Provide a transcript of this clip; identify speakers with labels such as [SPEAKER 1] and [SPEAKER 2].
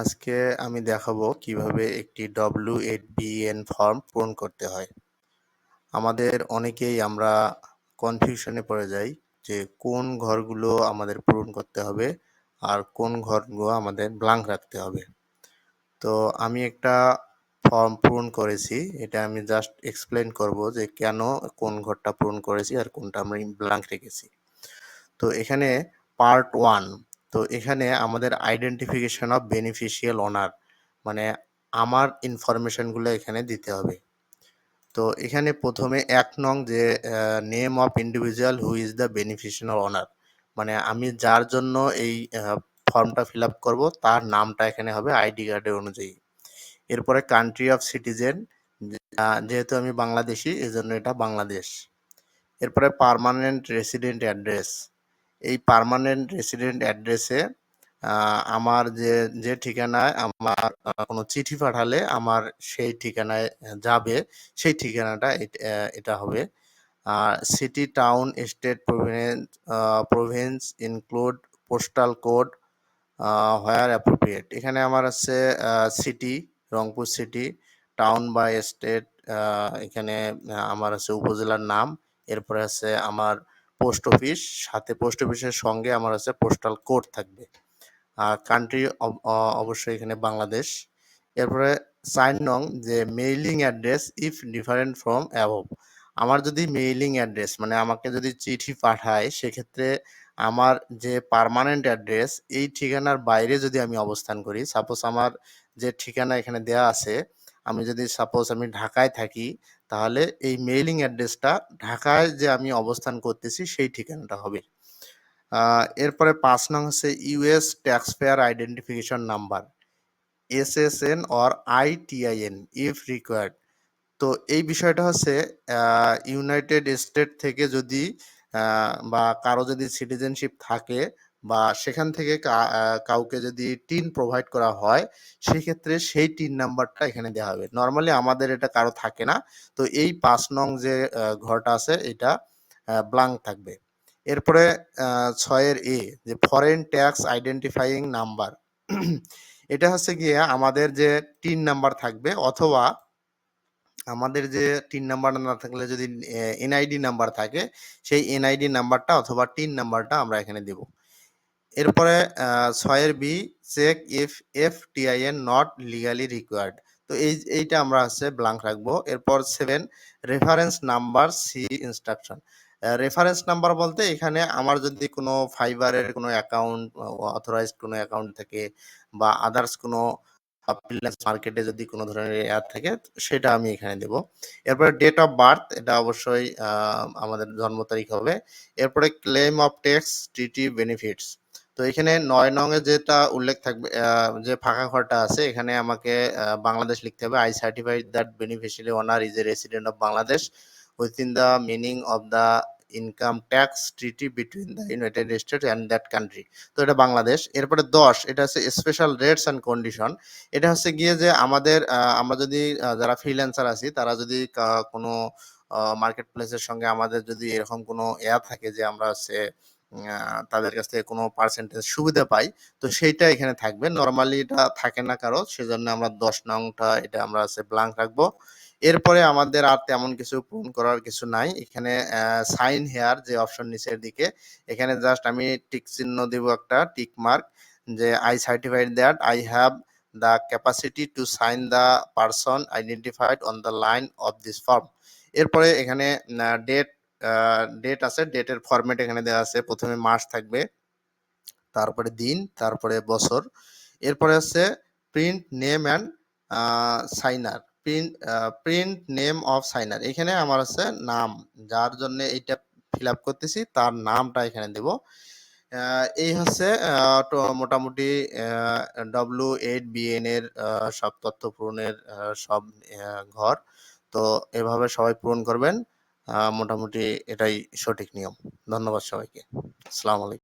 [SPEAKER 1] আজকে আমি দেখাবো কীভাবে একটি ডব্লিউ-8বিএন ফর্ম পূরণ করতে হয়। আমাদের অনেকেই আমরা কনফিউশনে পড়ে যাই যে কোন ঘরগুলো আমাদের পূরণ করতে হবে আর কোন ঘরগুলো আমাদের ব্লাঙ্ক রাখতে হবে। তো আমি একটা ফর্ম পূরণ করেছি, এটা আমি জাস্ট এক্সপ্লেন করব যে কেন কোন ঘরটা পূরণ করেছি আর কোনটা আমি ব্লাঙ্ক রেখেছি। তো এখানে পার্ট ওয়ান তো এখানে আমাদের আইডেন্টিফিকেশন অফ বেনিফিশিয়াল ওনার মানে আমার ইনফরমেশনগুলো এখানে দিতে হবে। তো এখানে প্রথমে এক নং যে name of individual who is the beneficial owner মানে আমি যার জন্য এই ফর্মটা ফিল আপ করব, তার নামটা এখানে হবে আইডি কার্ডের অনুযায়ী। এরপরে কান্ট্রি অফ সিটিজেন যেহেতু আমি বাংলাদেশি, এজন্য এটা বাংলাদেশ। এরপরে পারমানেন্ট রেসিডেন্ট অ্যাড্রেস এই পারমানেন্ট রেসিডেন্ট অ্যাড্রেসে আমার যে যে ঠিকানায় আমার কোনো চিঠি পাঠালে আমার সেই ঠিকানায় যাবে, সেই ঠিকানাটা এটা হবে। আর city town state province province include postal code where appropriate এখানে আমার আছে সিটি রংপুর সিটি টাউন বা স্টেট এখানে আমার আছে উপজেলার নাম, এরপরে আছে আমার পোস্ট অফিস, সাথে পোস্ট অফিসের সঙ্গে আমার আছে পোস্টাল কোড থাকবে। আর কান্ট্রি অবশ্যই এখানে বাংলাদেশ। এরপরে সাইন নং, যে mailing address if different from above আমার যদি মেইলিং অ্যাড্রেস মানে আমাকে যদি চিঠি পাঠায়, সেক্ষেত্রে আমার যে পারমানেন্ট অ্যাড্রেস এই ঠিকানার বাইরে যদি আমি অবস্থান করি সাপোজ আমার যে ঠিকানা এখানে দেয়া আছে আমি যদি সাপোজ আমি ঢাকায় থাকি, তাহলে এই মেইলিং অ্যাড্রেসটা ঢাকায় যে আমি অবস্থান করতেছি, সেই ঠিকানাটা হবে। এরপরে পাঁচ নং হচ্ছে US taxpayer identification number S S N or ITIN if required তো এই বিষয়টা হচ্ছে ইউনাইটেড স্টেট থেকে যদি বা কারও যদি সিটিজেনশিপ থাকে বা সেখান থেকে কাউকে যদি টিন প্রোভাইড করা হয়, সেক্ষেত্রে সেই টিন নাম্বারটা এখানে দেওয়া হবে। নর্মালি আমাদের এটা কারও থাকে না। তো এই পাঁচ নং যে ঘরটা আছে, এটা ব্লাঙ্ক থাকবে। এরপরে ছয়ের এ যে ফরেন ট্যাক্স আইডেন্টিফাইং নাম্বার এটা হচ্ছে গিয়ে আমাদের যে টিন নাম্বার থাকবে, অথবা আমাদের যে টিন নাম্বার না থাকলে যদি এনআইডি নাম্বার থাকে, সেই এনআইডি নাম্বারটা অথবা টিন নাম্বারটা আমরা এখানে দেব। এরপরে ছয়ের B, check if F TIN not legally required তো এই, এইটা আমরা হচ্ছে ব্লাঙ্ক রাখব। এরপর seven reference number see instruction reference number বলতে এখানে আমার যদি কোনো ফাইবারের কোনো অ্যাকাউন্ট অথরাইজড কোনো অ্যাকাউন্ট থাকে বা আদার্স কোনো মার্কেটে যদি কোনো ধরনের অ্যাড থাকে, সেটা আমি এখানে দেব। এরপরে ডেট অফ বার্থ এটা অবশ্যই আমাদের জন্ম তারিখ হবে। এরপরে ক্লেম অফ ট্যাক্স টিটি বেনিফিটস তো এখানে নয় নং এ যেটা উল্লেখ থাকবে যে ফাঁকা ঘরটা আছে, এখানে আমাকে বাংলাদেশ লিখতে হবে I certified that beneficiary owner is a resident of Bangladesh within the meaning of the income tax treaty between the United States and that country তো এটা বাংলাদেশ। এরপরে দশ, এটা হচ্ছে স্পেশাল রেটস অ্যান্ড কন্ডিশন এটা হচ্ছে গিয়ে যে আমাদের আমরা যদি যারা ফ্রিল্যান্সার আছি, তারা যদি কোনো মার্কেট প্লেসের সঙ্গে আমাদের যদি এরকম কোনো অ্যাপ থাকে যে আমরা হচ্ছে তাদের কাছ থেকে কোনো পার্সেন্টেজ সুবিধা পাই, তো সেইটা এখানে থাকবে। নর্মালি এটা থাকে না কারও, সেজন্য আমরা দশ নংটা এটা আমরা আছে ব্লাঙ্ক রাখব। এরপরে আমাদের আর তেমন কিছু পূরণ করার কিছু নাই। এখানে সাইন হেয়ার যে অপশন নিচের দিকে, এখানে জাস্ট আমি টিক চিহ্ন দেব একটা টিক মার্ক যে I certified that I have the capacity to sign the person identified on the line of this form এরপরে এখানে ডেট ডেট আছে ডেটের ফরম্যাট এখানে দেওয়া আছে। প্রথমে মাস থাকবে, তারপরে দিন, তারপরে বছর। এরপরে আছে print name and signer print print name of signer এখানে আমার আছে নাম। যার জন্য এইটা ফিল আপ করতেছি, তার নামটা এখানে দেব। এই হচ্ছে মোটামুটি ডব্লু এইট বিএন এর সব তথ্য পূরণের সব ঘর। তো এভাবে সবাই পূরণ করবেন। মোটামুটি এটাই সঠিক নিয়ম। ধন্যবাদ সবাইকে। আসসালামু আলাইকুম।